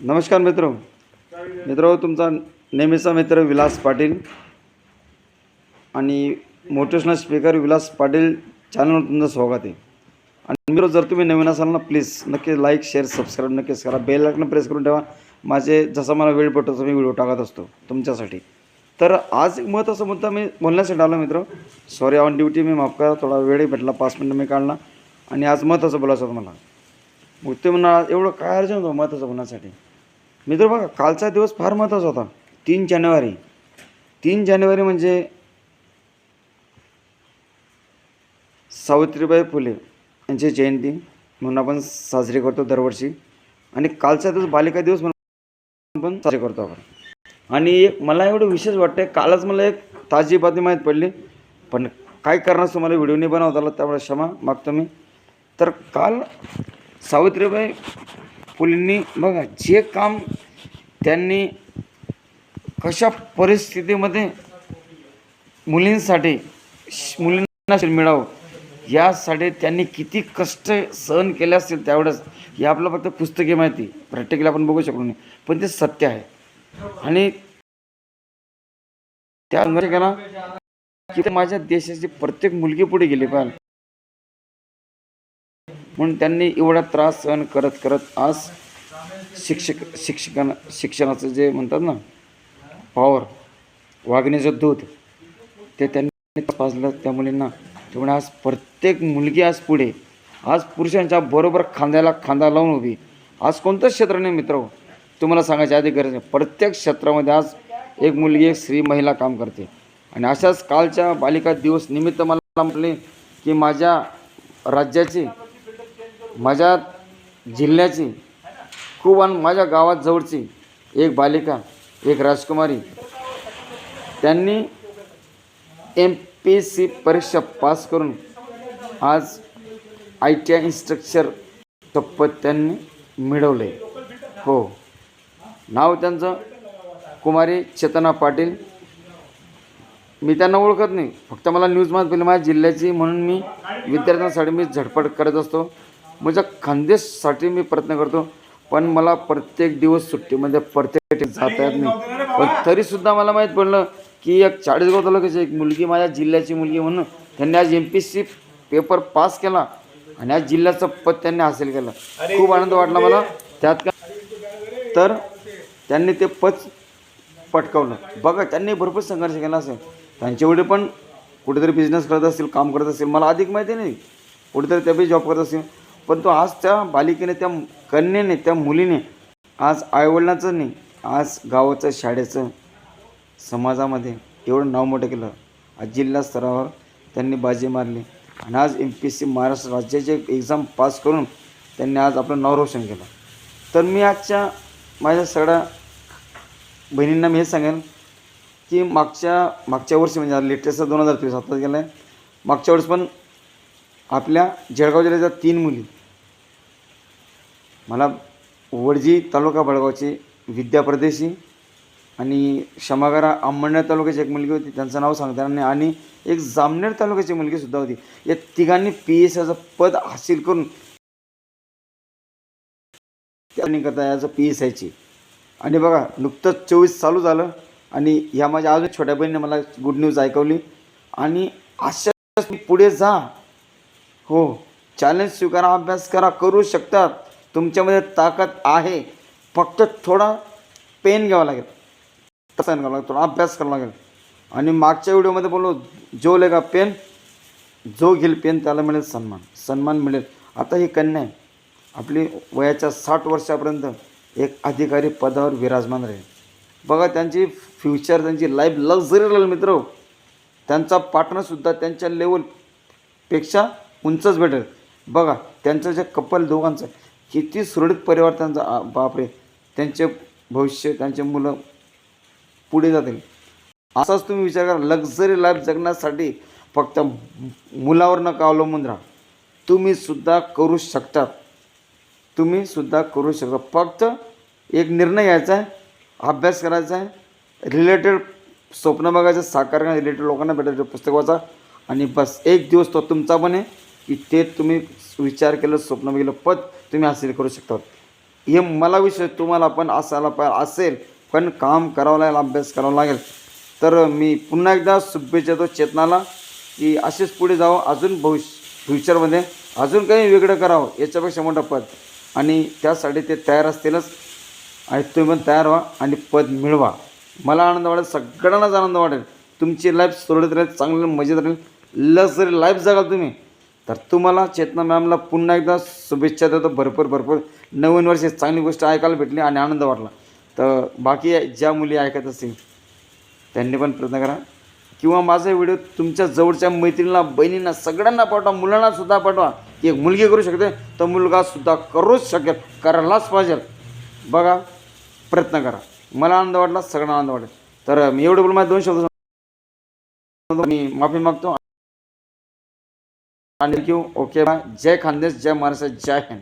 नमस्कार मित्र. मित्र तुमचा नेहमीचा मित्र विलास पाटील आणि मोटिवेशनल स्पीकर विलास पाटील चॅनलवर तुमचं स्वागत आहे. आणि मित्र जर तुम्ही नवीन असाल ना प्लीज नक्की लाईक शेअर सबस्क्राईब नक्कीच करा. बेल आयकन प्रेस करून ठेवा. माझे जसा मला वेळ पडतो तसं मी व्हिडिओ टाकत असतो तुमच्यासाठी. तर आज एक महत्त्वाचा मुद्दा मी बोलण्यासाठी आलो मित्र. सॉरी ऑन ड्युटी मी माफ करा. थोडा वेळही भेटला पाच मिनटं मी काढला. आणि आज महत्त्वाचं बोलायचं होतं मला. मग ते म्हणा एवढं काय अर्जंट होतं महत्त्वाचं बोलण्यासाठी? मित्र बघा कालचा दिवस फार महत्त्वाचा होता. तीन जानेवारी. तीन जानेवारी म्हणजे सावित्रीबाई फुले यांची जयंती म्हणून आपण साजरी करतो दरवर्षी. आणि कालचा दिवस बालिका दिवस म्हणून पण साजरी करतो आपण. आणि एक मला एवढं विशेष वाटतं कालच मला एक ताजी बातमी माहीत पडली. पण काय करणार तुम्हाला व्हिडिओ नाही बनवता आला त्यामुळे क्षमा मागतो मी. तर काल सावित्रीबाई फुलेंनी बघा जे काम त्यांनी कशा परिस्थितीमध्ये मुलींसाठी श- मुलींना मिळावं यासाठी त्यांनी किती कष्ट सहन केले असतील त्यावेळेस हे आपलं फक्त पुस्तके माहिती प्रॅक्टिकली आपण बघू शकलो नाही पण ते सत्य आहे. आणि त्या संघर्ष केला की माझ्या देशाची प्रत्येक मुलगी पुढे गेली पाहिजे म्हणून त्यांनी एवढा त्रास सहन करत करत आज शिक्षक शिक्षकांना शिक्षणाचं जे म्हणतात ना पॉवर वागण्याचं दूध ते त्यांनी पाजलं त्या मुलींना त्यामुळे आज प्रत्येक मुलगी आज पुढे आज पुरुषांच्या बरोबर खांद्याला खांदा लावून उभी. आज कोणतं क्षेत्र नाही मित्र हो? तुम्हाला सांगायची आधी गरज नाही. प्रत्येक क्षेत्रामध्ये आज एक मुलगी एक स्त्री महिला काम करते. आणि अशाच कालच्या बालिका दिवस निमित्त मला म्हटले की माझ्या राज्याची माझ्या जिल्ह्याची खूप आणि माझ्या गावात जवळची एक बालिका एक राजकुमारी त्यांनी एम पी सी परीक्षा पास करून आज आय टी आय इन्स्ट्रक्चर शपथ त्यांनी मिळवले हो. नाव त्यांचं? कुमारी चेतना पाटील. मी त्यांना ओळखत नाही. फक्त मला न्यूज माहिती माझ्या जिल्ह्याची म्हणून मी विद्यार्थ्यांसाठी मी झटपट करत असतो. माझ्या खानदेशसाठी मी प्रयत्न करतो पण मला प्रत्येक दिवस सुट्टीमध्ये प्रत्येक जाता येत नाही. पण तरीसुद्धा मला माहीत पडलं की एक चाळीसगाव तालुक्याची एक मुलगी माझ्या जिल्ह्याची मुलगी म्हणून त्यांनी आज M P C paper pass केला आणि आज जिल्ह्याचं पद त्यांनी हासिल केलं. खूप आनंद वाटला मला. त्यात का तर त्यांनी ते पद पटकावलं. बघा त्यांनी भरपूर संघर्ष केला असेल. त्यांचे वडील पण कुठेतरी बिझनेस करत असतील काम करत असतील. मला अधिक माहिती नाही. कुठेतरी ते बी जॉब करत असतील. पण तो आज त्या बालिकेने त्या कन्येने त्या मुलीने आज आईवडिलांचं नाही आज गावाचं शाळेचं समाजामध्ये एवढं नाव मोठं केलं. आज जिल्हा स्तरावर त्यांनी बाजी मारली. आणि आज M P S C Maharashtra राज्याचे एक्झाम पास करून त्यांनी आज आपलं नाव रोशन केलं. तर मी आजच्या माझ्या सगळ्या बहिणींना मी हे सांगेन की मागच्या मागच्या वर्षी म्हणजे लेटेस्ट दोन हजार तेवीस आत्ताच गेलं आहे मागच्या वर्षी पण आपल्या जळगाव जिल्ह्याच्या तीन मुली मला वडजी तालुका बळगावची विद्या परदेशी आणि क्षमागारा अंबडनेर तालुक्याची एक मुलगी होती. त्यांचं नाव सांगता येणार नाही. आणि एक जामनेर तालुक्याची मुलगीसुद्धा होती. या तिघांनी पी एस आयचं पद हासिल करून करता याचं पी एस आयची. आणि बघा नुकतंच चोवीस चालू झालं आणि ह्या माझ्या अजून छोट्या बहिणीने मला गुड न्यूज ऐकवली. आणि अशा तुम्ही पुढे जा. हो चॅलेंज स्वीकारा अभ्यास करा करू शकतात. तुमच्यामध्ये ताकद आहे. फक्त थोडा पेन घ्यावा लागेल. तसं घ्यावं लागेल थोडा अभ्यास करावा लागेल. आणि मागच्या व्हिडिओमध्ये बोललो जो लेगा पेन जो घेईल पेन त्याला मिळेल सन्मान. सन्मान मिळेल. आता ही कन्या आहे. आपली वयाच्या साठ वर्षापर्यंत एक अधिकारी पदावर विराजमान राहील. बघा त्यांची फ्युचर त्यांची लाईफ लक्झरी राहील मित्र. त्यांचा पार्टनरसुद्धा त्यांच्या लेवलपेक्षा उंचच भेटेल. बघा त्यांचं जे कपल दोघांचं किती सुरळीत परिवार त्यांचा आ, बापरे त्यांचे भविष्य त्यांचे मुलं पुढे जातील. असाच तुम्ही विचार करा लक्झरी लाईफ जगण्यासाठी फक्त मुलावर नका अवलंबून राहा. तुम्ही सुद्धा करू शकतात. तुम्हीसुद्धा करू शकता. फक्त एक निर्णय घ्यायचा आहे अभ्यास करायचा आहे रिलेटेड स्वप्न बघायचं साकार रिलेटेड लोकांना भेटायचं पुस्तक वाचा आणि बस. एक दिवस तो तुमचा पण आहे की ते तुम्ही विचार केलं स्वप्न बघितलं पद तुम्ही हासिल करू शकता हे मला विषय तुम्हाला पण असायला पाहिजे असेल पण काम करावं लागेल अभ्यास करावा लागेल. तर मी पुन्हा एकदा शुभेच्छा देतो चेतनाला की असेच पुढे जावं अजून भविष्य फ्युचरमध्ये अजून काही वेगळं करावं याच्यापेक्षा मोठं पद. आणि त्यासाठी ते तयार असतीलच. आणि तुम्ही पण तयार व्हा आणि पद मिळवा. मला आनंद वाटेल सगळ्यांनाच आनंद वाटेल. तुमची लाईफ सुरळीत राहील चांगली मजेत राहील. लक्झरी लाईफ जगाल तुम्ही. तर तुम्हाला चेतना मॅमला पुन्हा एकदा शुभेच्छा देतो. भरपूर भरपूर. नवीन वर्षी चांगली गोष्ट ऐकायला भेटली आणि आनंद वाटला. तर बाकी ज्या मुली ऐकत असतील त्यांनी पण प्रयत्न करा. किंवा माझा व्हिडिओ तुमच्या जवळच्या मैत्रिणीला बहिणींना सगळ्यांना पाठवा मुलांनासुद्धा पाठवा. की एक मुलगी करू शकते तर मुलगासुद्धा करूच शकेल करायलाच पाहिजे. बघा प्रयत्न करा. मला आनंद वाटला सगळ्यांना आनंद वाटेल. तर मी एवढं बोल माझ्या दोन शब्द मी माफी मागतो. आणि यू ओके बाय जय खानदेश जय महाराष्ट्र जय हिंद